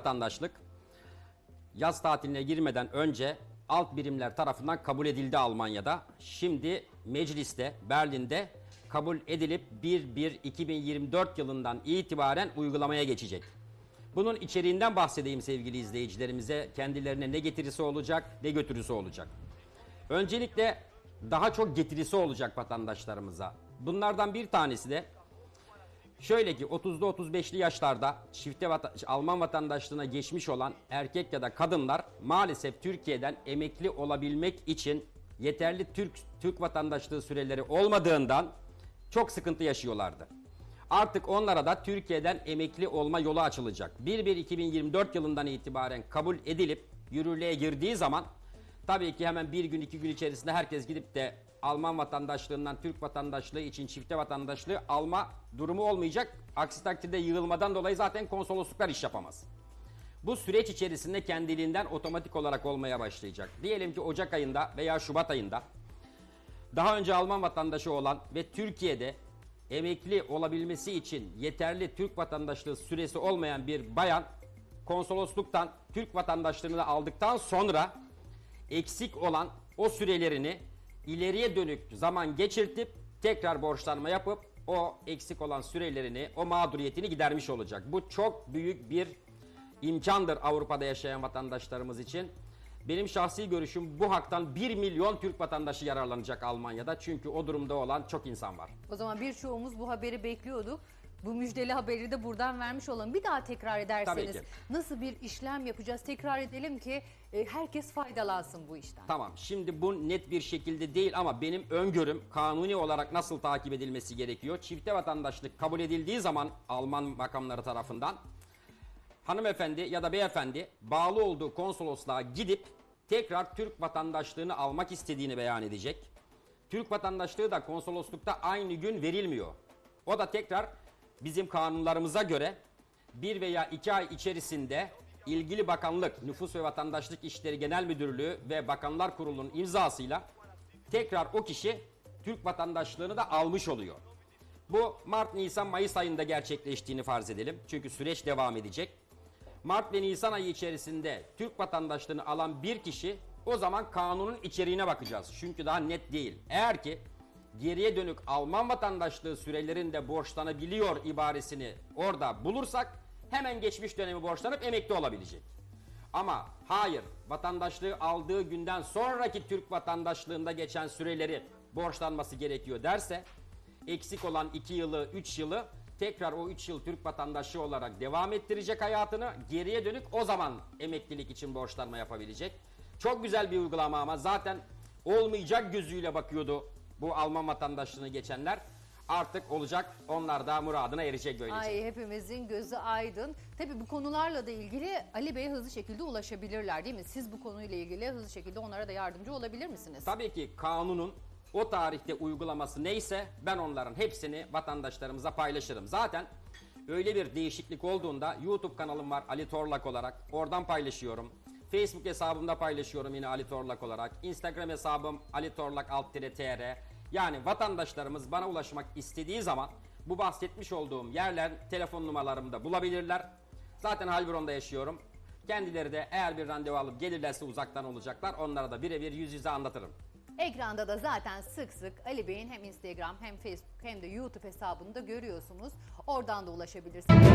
vatandaşlık yaz tatiline girmeden önce alt birimler tarafından kabul edildi Almanya'da. Şimdi mecliste Berlin'de kabul edilip 1-1-2024 yılından itibaren uygulamaya geçecek. Bunun içeriğinden bahsedeyim sevgili izleyicilerimize. Kendilerine ne getirisi olacak, ne götürüsü olacak. Öncelikle daha çok getirisi olacak vatandaşlarımıza. Bunlardan bir tanesi de Şöyle ki 30'lu 35'li yaşlarda çifte vata- Alman vatandaşlığına geçmiş olan erkek ya da kadınlar maalesef Türkiye'den emekli olabilmek için yeterli Türk Türk vatandaşlığı süreleri olmadığından çok sıkıntı yaşıyorlardı. Artık onlara da Türkiye'den emekli olma yolu açılacak. 1-1-2024 yılından itibaren kabul edilip yürürlüğe girdiği zaman Tabii ki hemen bir gün iki gün içerisinde herkes gidip de Alman vatandaşlığından Türk vatandaşlığı için çifte vatandaşlığı alma durumu olmayacak. Aksi takdirde yığılmadan dolayı zaten konsolosluklar iş yapamaz. Bu süreç içerisinde kendiliğinden otomatik olarak olmaya başlayacak. Diyelim ki Ocak ayında veya Şubat ayında daha önce Alman vatandaşı olan ve Türkiye'de emekli olabilmesi için yeterli Türk vatandaşlığı süresi olmayan bir bayan konsolosluktan Türk vatandaşlığını aldıktan sonra eksik olan o sürelerini ileriye dönük zaman geçirtip tekrar borçlanma yapıp o eksik olan sürelerini, o mağduriyetini gidermiş olacak. Bu çok büyük bir imkandır Avrupa'da yaşayan vatandaşlarımız için. Benim şahsi görüşüm bu haktan 1 milyon Türk vatandaşı yararlanacak Almanya'da. Çünkü o durumda olan çok insan var. O zaman birçoğumuz bu haberi bekliyorduk. Bu müjdeli haberi de buradan vermiş olalım. Bir daha tekrar ederseniz Tabii ki. nasıl bir işlem yapacağız? Tekrar edelim ki e, herkes faydalansın bu işten. Tamam şimdi bu net bir şekilde değil ama benim öngörüm kanuni olarak nasıl takip edilmesi gerekiyor? Çifte vatandaşlık kabul edildiği zaman Alman makamları tarafından hanımefendi ya da beyefendi bağlı olduğu konsolosluğa gidip tekrar Türk vatandaşlığını almak istediğini beyan edecek. Türk vatandaşlığı da konsoloslukta aynı gün verilmiyor. O da tekrar bizim kanunlarımıza göre bir veya iki ay içerisinde ilgili bakanlık, Nüfus ve Vatandaşlık İşleri Genel Müdürlüğü ve Bakanlar Kurulu'nun imzasıyla tekrar o kişi Türk vatandaşlığını da almış oluyor. Bu Mart, Nisan, Mayıs ayında gerçekleştiğini farz edelim. Çünkü süreç devam edecek. Mart ve Nisan ayı içerisinde Türk vatandaşlığını alan bir kişi o zaman kanunun içeriğine bakacağız. Çünkü daha net değil. Eğer ki geriye dönük Alman vatandaşlığı sürelerinde borçlanabiliyor ibaresini orada bulursak hemen geçmiş dönemi borçlanıp emekli olabilecek. Ama hayır vatandaşlığı aldığı günden sonraki Türk vatandaşlığında geçen süreleri borçlanması gerekiyor derse eksik olan 2 yılı 3 yılı tekrar o 3 yıl Türk vatandaşı olarak devam ettirecek hayatını geriye dönük o zaman emeklilik için borçlanma yapabilecek. Çok güzel bir uygulama ama zaten olmayacak gözüyle bakıyordu bu Alman vatandaşlığını geçenler. Artık olacak onlar da muradına erecek böylece. Ay hepimizin gözü aydın. Tabii bu konularla da ilgili Ali Bey'e hızlı şekilde ulaşabilirler değil mi? Siz bu konuyla ilgili hızlı şekilde onlara da yardımcı olabilir misiniz? Tabii ki kanunun o tarihte uygulaması neyse ben onların hepsini vatandaşlarımıza paylaşırım. Zaten öyle bir değişiklik olduğunda YouTube kanalım var Ali Torlak olarak. Oradan paylaşıyorum. Facebook hesabımda paylaşıyorum yine Ali Torlak olarak. Instagram hesabım Ali Torlak alt tr. Yani vatandaşlarımız bana ulaşmak istediği zaman bu bahsetmiş olduğum yerler telefon numaralarımda bulabilirler. Zaten Halburon'da yaşıyorum. Kendileri de eğer bir randevu alıp gelirlerse uzaktan olacaklar. Onlara da birebir yüz yüze anlatırım. Ekranda da zaten sık sık Ali Bey'in hem Instagram hem Facebook hem de YouTube hesabını da görüyorsunuz. Oradan da ulaşabilirsiniz.